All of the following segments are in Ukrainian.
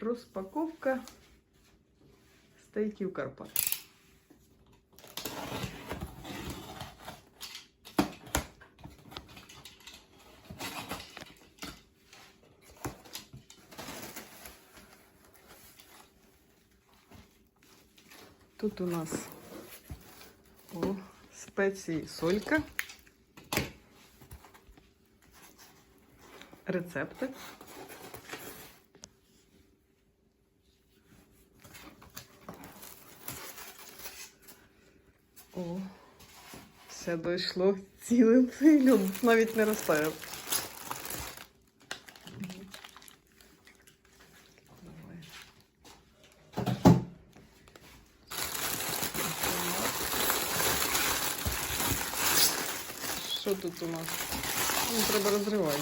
Розпаковка стейків Карпат. Тут у нас о, спеції солька. Рецепти. О, все дійшло цілим фільм. Навіть не. Давай. Що тут у нас? Ну, треба розривати.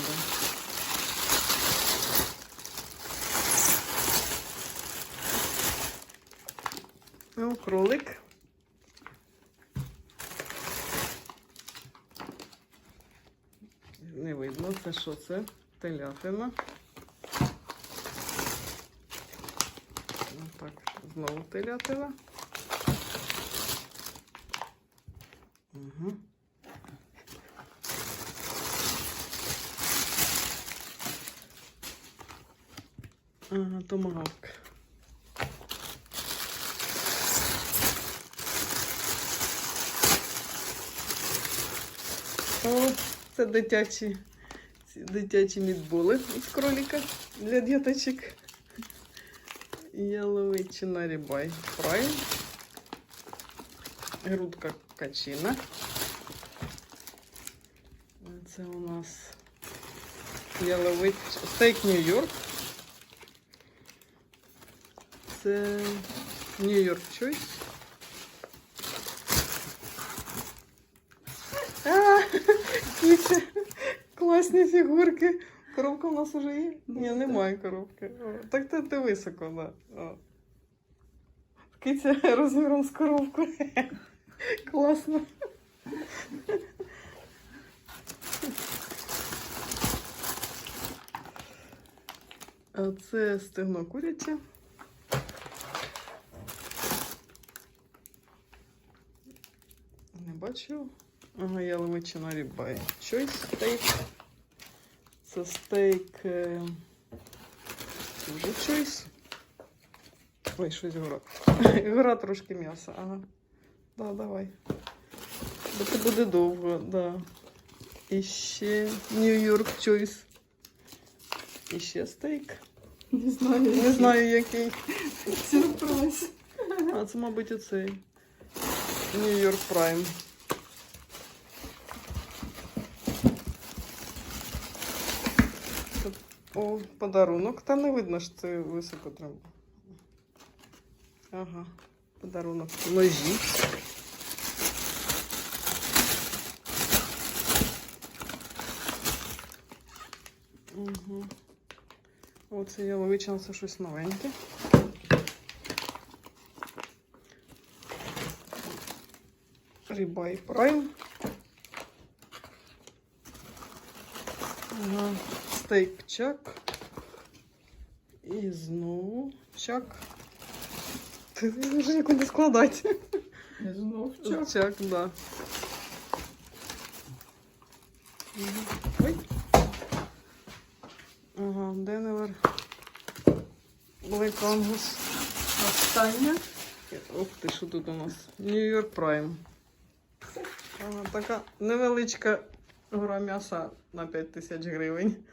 Ну, кролик. Не видно, це що це? Телятина. Так, знову телятина. Угу. Ага, томагавк. О, це дитячі, дитячі мідболи з кроліка для діточок. Яловичина рібай фрай. Грудка качина. Це у нас ялович... стейк Нью-Йорк. Це Нью-Йорк Чойс. А, Кітя, класні фігурки. Коробка у нас вже є? Ні, немає коробки. Так ти, ти високо, да. О. Киця розміром з коробку. Класно. Це стегно куряче. Не бачу. Ага, яловичина рібай. Чойс стейк. Це стейк. Е... Дуже чойс. Ой, щось гора. Гора трошки м'яса, ага. Да, давай. Бо це буде довго, да. І ще Нью-Йорк Чойс. І ще стейк. Не знаю. Не знаю який. Сюрприз. А це, мабуть, оцей. Нью-Йорк Прайм. Тут, О, подарунок. Та не видно, що це високо треба. Ага, подарунок. Ножі. Угу. Оце я вивчила це щось новеньке. Рибай прайм. Ага. Стейк чак. І знову чак. Ти вже нікуди складати. Я знов чак. Чак, да. Ой. Ага, Деневер. Блек Ангус. Остання. Ух ти, що тут у нас? Нью-Йорк Прайм. Ага, така невеличка гора м'яса на 5 тисяч гривень.